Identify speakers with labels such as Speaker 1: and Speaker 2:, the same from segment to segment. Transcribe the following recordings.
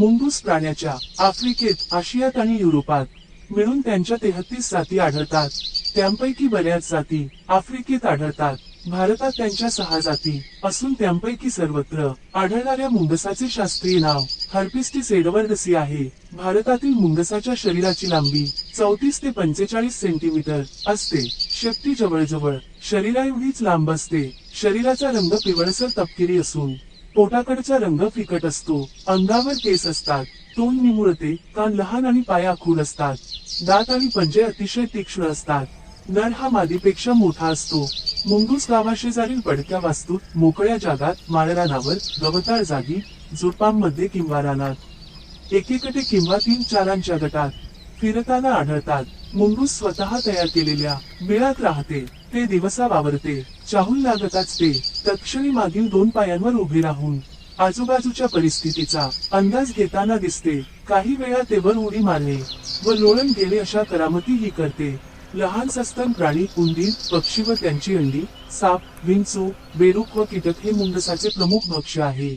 Speaker 1: मुंगूस प्राण्याच्या आफ्रिकेत आशियात आणि युरोपात मिळून त्यांच्या तेहतीस जाती आढळतात. त्यांपैकी बऱ्याच जाती आफ्रिकेत आढळतात. भारतात त्यांच्या सहा जाती असून त्यांपैकी सर्वत्र आढळणाऱ्या मुंगसाचे शास्त्रीय नाव हर्पिस्टिस एडवर्डसी आहे. भारतातील मुंगसाच्या शरीराची लांबी चौतीस ते पंचेचाळीस सेंटीमीटर असते. शेपटी जवळजवळ शरीरा एवढीच लांब असते. शरीराचा रंग पिवळसर तपकिरी असून पोटाकडचा रंग फिकट असतो. अंगावर केस असतात. तोंड निमुळते कान लहान आणि पाय आखूड असतात. दात आणि पंजे अतिशय तीक्ष्ण असतात. नर हा मादीपेक्षा मोठा असतो. मुंगूस गावाशेजारील पडक्या वास्तूत मोकळ्या जागात माळरानावर गवताळ जागी झुडपांमध्ये किंवा रानात. एकेकडे किंवा तीन चारांच्या गटात. फिरताना आढळतात. मुंगूस स्वतः तयार केलेल्या बिळात राहते. ते दिवसा वावरते. चाहूल लागताच ते तत्क्षणी मागील दोन पायांवर उभे राहून आजूबाजूच्या परिस्थितीचा अंदाज घेताना दिसते. काही वेळा ते वर उडी मारणे व लोळण गेले अशा करामती ही करते. लहान सस्तन प्राणी उंदीर पक्षी व त्यांची अंडी साप विंचू बेरूक व कीटक हे मुंगसाचे प्रमुख भक्ष्य आहे.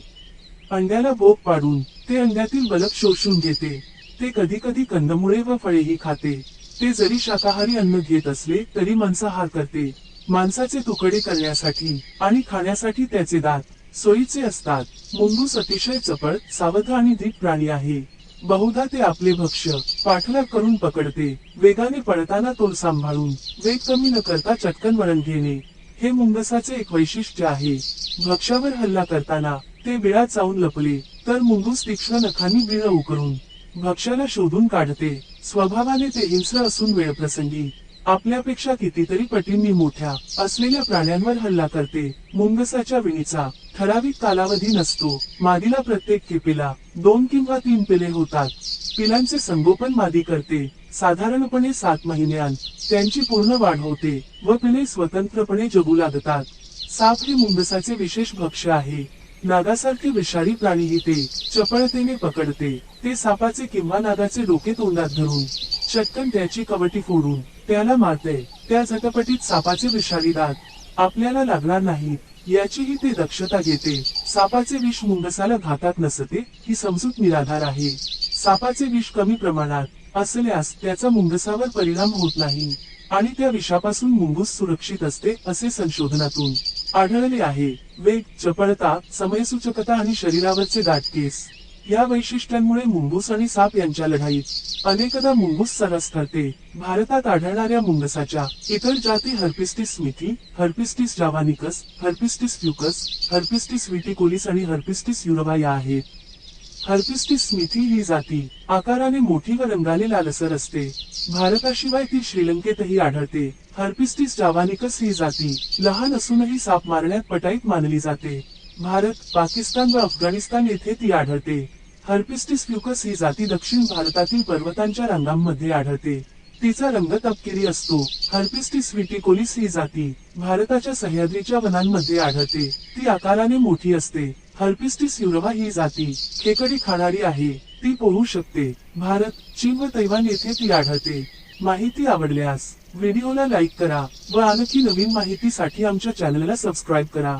Speaker 1: अंड्याला बोक पाडून ते अंड्यातील बलक शोषून घेते. ते कधी कधी कंदमुळे व फळेही खाते. ते जरी शाकाहारी अन्न घेत असले तरी मांसाहार करते. मांसाचे तुकडे करण्यासाठी आणि खाण्यासाठी त्याचे दात सोयीचे असतात. मुंगूस अतिशय चपळ सावध आणि धीट प्राणी आहे. बहुधा ते आपले भक्ष्य पाठलाग करून पकडते. वेगाने पळताना तोल सांभाळून वेग कमी न करता चटकन वळण घेणे. हे मुंगसाचे एक वैशिष्ट्य आहे. भक्ष्यावर हल्ला करताना ते बिळात जाऊन लपले तर मुंगूस तीक्ष्ण नखांनी बिळ उकरून भक्ष्याला शोधून काढते. स्वभावाने ते हिंस्र असून वेळप्रसंगी. आपल्यापेक्षा कितीतरी पटींनी मोठ्या असलेल्या प्राण्यांवर हल्ला करते. मुंगसाच्या विणीचा ठराविक कालावधी नसतो. मादीला प्रत्येक खेपेला दोन किंवा तीन पिले होतात. पिलांचे संगोपन मादी करते. साधारणपणे सात महिन्यांत त्यांची पूर्ण वाढ होते व पिले स्वतंत्रपणे जगू लागतात. साप हे मुंगसाचे विशेष भक्ष्य आहे. नागासारखे विषारी प्राणीही ते चपळतेने पकडते. ते सापाचे किंवा नागाचे डोके तोंडात धरून चटकन त्याची कवटी फोडून त्याला मारते. त्या झटपटीत सापाचे विषारी दात आपल्याला लागणार नाहीत याचीही ते दक्षता घेते. सापाचे विष मुंगसाला घातात नसते ही समजूत निराधार आहे. सापाचे विष कमी प्रमाणात असल्यास त्याचा मुंगसावर परिणाम होत नाही आणि त्या विषापासून मुंगूस सुरक्षित असते असे संशोधनातून आढळले आहे. वेग चपळता समयसूचकता आणि शरीरावरचे दाट केस या वैशिष्ट्यांमुळे मुंगूस आणि साप यांच्या लढाईत अनेकदा मुंगूस सरस ठरते. भारतात आढळणाऱ्या मुंगसाच्या इतर जाती हर्पिस्टिस स्मिथी हर्पिस्टिस जावानिकस हर्पिस्टिस फ्युकस हर्पिस्टिस विटिकोलिस आणि हर्पिस्टिस युरवा या आहेत. हर्पिस्टिस स्मिथी ही जाती. आकाराने मोठी व रंगाने लालसर असते. भारताशिवाय ती श्रीलंकेतही आढळते. हर्पिस्टिस जावानिकस ही जाती. लहान असूनही साप मारण्यात पटाईत मानली जाते. भारत पाकिस्तान व अफगाणिस्तान येथे ती आढळते. हर्पिस्टिस फ्युकस ही जाती दक्षिण भारतातील पर्वतांच्या रंगांमध्ये आढळते. तिचा रंग तपकिरी असतो. हर्पिस्टिस विटिकोलिस ही जाती. भारताच्या सह्याद्रीच्या वनांमध्ये आढळते. ती आकाराने मोठी असते. हर्पिस्टिस युरवा ही जाती. खेकडी खाणारी आहे. ती पोहू शकते. भारत चीन व तैवान येथे ती आढळते. माहिती आवडल्यास व्हिडिओला लाईक करा व आणखी नवीन माहितीसाठी आमच्या चॅनलला सबस्क्राईब करा.